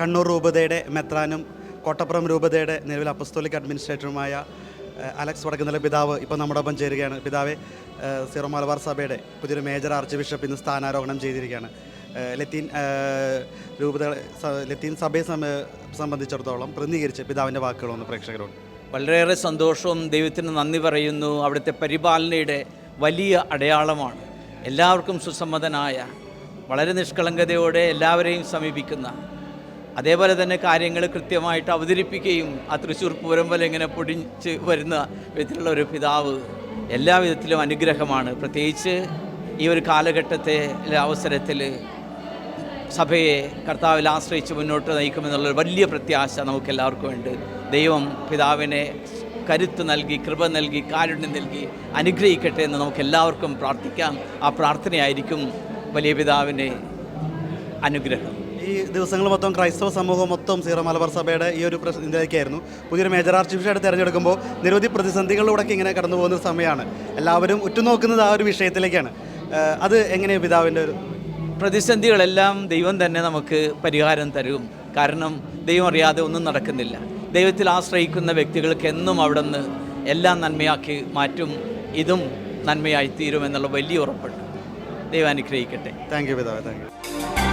കണ്ണൂർ രൂപതയുടെ മെത്രാനും കോട്ടപ്പുറം രൂപതയുടെ നിലവിൽ അപ്പസ്തോലിക് അഡ്മിനിസ്ട്രേറ്ററുമായ അലക്സ് വടക്കുന്നില പിതാവ് ഇപ്പോൾ ഒപ്പം ചേരുകയാണ്. പിതാവെ സീറോ മലബാർ സഭയുടെ പുതിയൊരു മേജർ ആർച്ച് ബിഷപ്പ് ഇന്ന് സ്ഥാനാരോഹണം ചെയ്തിരിക്കുകയാണ്. ലത്തീൻ രൂപത ലത്തീൻ സഭയെ സംബ- സംബന്ധിച്ചിടത്തോളം പ്രതിനിധീകരിച്ച് പിതാവിന്റെ വാക്കുകളൊന്ന് പ്രേക്ഷകരോട്. വളരെയേറെ സന്തോഷവും ദൈവത്തിന് നന്ദി പറയുന്നു. അവിടുത്തെ പരിപാലനയുടെ വലിയ അടയാളമാണ്. എല്ലാവർക്കും സുസമ്മതനായ വളരെ നിഷ്കളങ്കതയോടെ എല്ലാവരെയും സമീപിക്കുന്ന അതേപോലെ തന്നെ കാര്യങ്ങൾ കൃത്യമായിട്ട് അവതരിപ്പിക്കുകയും ആ തൃശ്ശൂർ പൂരം പോലെ ഇങ്ങനെ പൊടിച്ച് വരുന്ന വിധത്തിലുള്ള ഒരു പിതാവ് എല്ലാ വിധത്തിലും അനുഗ്രഹമാണ്. പ്രത്യേകിച്ച് ഈ ഒരു കാലഘട്ടത്തെ അവസരത്തിൽ സഭയെ കർത്താവിൽ ആശ്രയിച്ച് മുന്നോട്ട് നയിക്കുമെന്നുള്ളൊരു വലിയ പ്രത്യാശ നമുക്കെല്ലാവർക്കും ഉണ്ട്. ദൈവം പിതാവിനെ കരുത്ത് നൽകി കൃപ നൽകി കാരുണ്യം നൽകി അനുഗ്രഹിക്കട്ടെ എന്ന് നമുക്ക് എല്ലാവർക്കും പ്രാർത്ഥിക്കാം. ആ പ്രാർത്ഥനയായിരിക്കും വലിയ പിതാവിന്റെ അനുഗ്രഹം. ഈ ദിവസങ്ങൾ മൊത്തം ക്രൈസ്തവ സമൂഹം മൊത്തം സീറോ മലബാർ സഭയുടെ ഈ ഒരു ഇതിലേക്കായിരുന്നു. പുതിയൊരു മേജർ ആർച്ച് ബിഷായിട്ട് തിരഞ്ഞെടുക്കുമ്പോൾ നിരവധി പ്രതിസന്ധികളിലൂടെ ഇങ്ങനെ കടന്നു പോകുന്ന സമയമാണ്. എല്ലാവരും ഉറ്റുനോക്കുന്നത് ആ ഒരു വിഷയത്തിലേക്കാണ്. അത് എങ്ങനെയാണ് പിതാവിന്റെ ഒരു പ്രതിസന്ധികളെല്ലാം ദൈവം തന്നെ നമുക്ക് പരിഹാരം തരും. കാരണം ദൈവം അറിയാതെ ഒന്നും നടക്കുന്നില്ല. ദൈവത്തിൽ ആശ്രയിക്കുന്ന വ്യക്തികൾക്ക് എന്നും അവിടെ നിന്ന് എല്ലാം നന്മയാക്കി മാറ്റും. ഇതും നന്മയായി തീരും എന്നുള്ള വലിയ ഉറപ്പുണ്ട്. ദൈവം അനുഗ്രഹിക്കട്ടെ. താങ്ക് യു പിതാവ് താങ്ക് യു.